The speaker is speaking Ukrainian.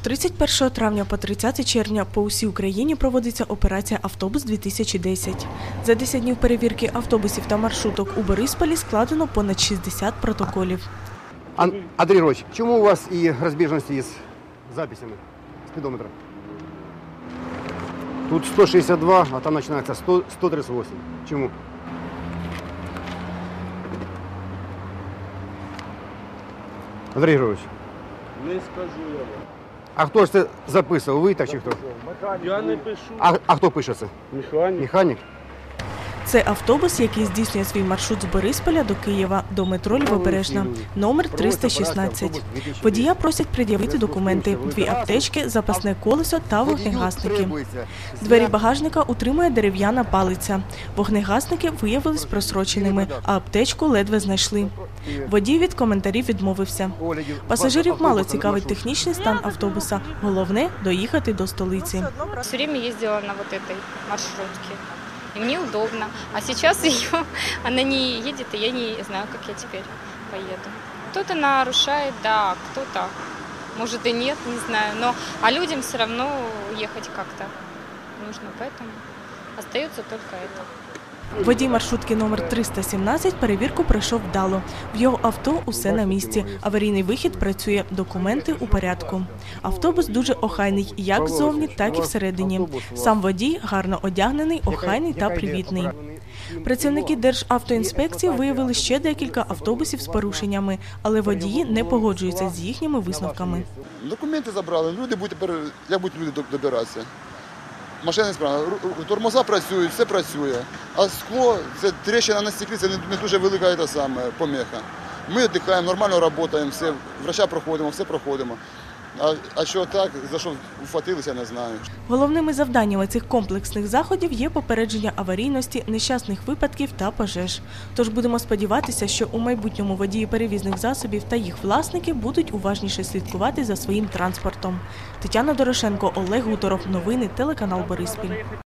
З 31 травня по 30 червня по усій Україні проводиться операція Автобус 2010 За 10 днів перевірки автобусів та маршруток у Борисполі складено понад 60 протоколів. Ан- Андрій Григорович, чому у вас і розбіжності із записями спідометра? Тут 162, а там починається 100, 138. Чому? Андрій Григорович, Не скажу я вам. А хто ж це записував? Ви так чи хто? Я не пишу. А, а хто пише це? Механік. Механік? Це автобус, який здійснює свій маршрут з Борисполя до Києва до метро Лівобережна, номер 316. Водія просять пред'явити документи, дві аптечки, запасне колесо та вогнегасники. Двері багажника утримує дерев'яна палиця. Вогнегасники виявились просроченими, а аптечку ледве знайшли. Водій від коментарів відмовився. Пасажирів мало цікавить технічний стан автобуса. Головне доїхати до столиці. Все время ездила на вот этой маршрутке. И мне удобно. А сейчас ее, она не едет, и я не знаю, как я теперь поеду. Кто-то нарушает, да, кто-то, может и нет, не знаю. Но, а людям все равно ехать как-то нужно, поэтому остается только это. Водій маршрутки номер 317 перевірку пройшов вдало. В його авто усе на місці. Аварійний вихід працює, документи у порядку. Автобус дуже охайний, як ззовні, так і всередині. Сам водій гарно одягнений, охайний та привітний. Працівники Державтоінспекції виявили ще декілька автобусів з порушеннями, але водії не погоджуються з їхніми висновками. Документи забрали, люди будуть як будуть люди до- добиратися? Машини справа, тормоза працюють, все працює. А скло, це трещина на стеклі, це не, дуже велика та саме помеха. Ми віддихаємо, нормально працюємо, все, врача проходимо, все проходимо. А, а що так, за що вхватилися, не знаю. Головними завданнями цих комплексних заходів є попередження аварійності, нещасних випадків та пожеж. Тож будемо сподіватися, що у майбутньому водії перевізних засобів та їх власники будуть уважніше слідкувати за своїм транспортом. Тетяна Дорошенко, Олег Гуторов. Новини телеканал Бориспіль.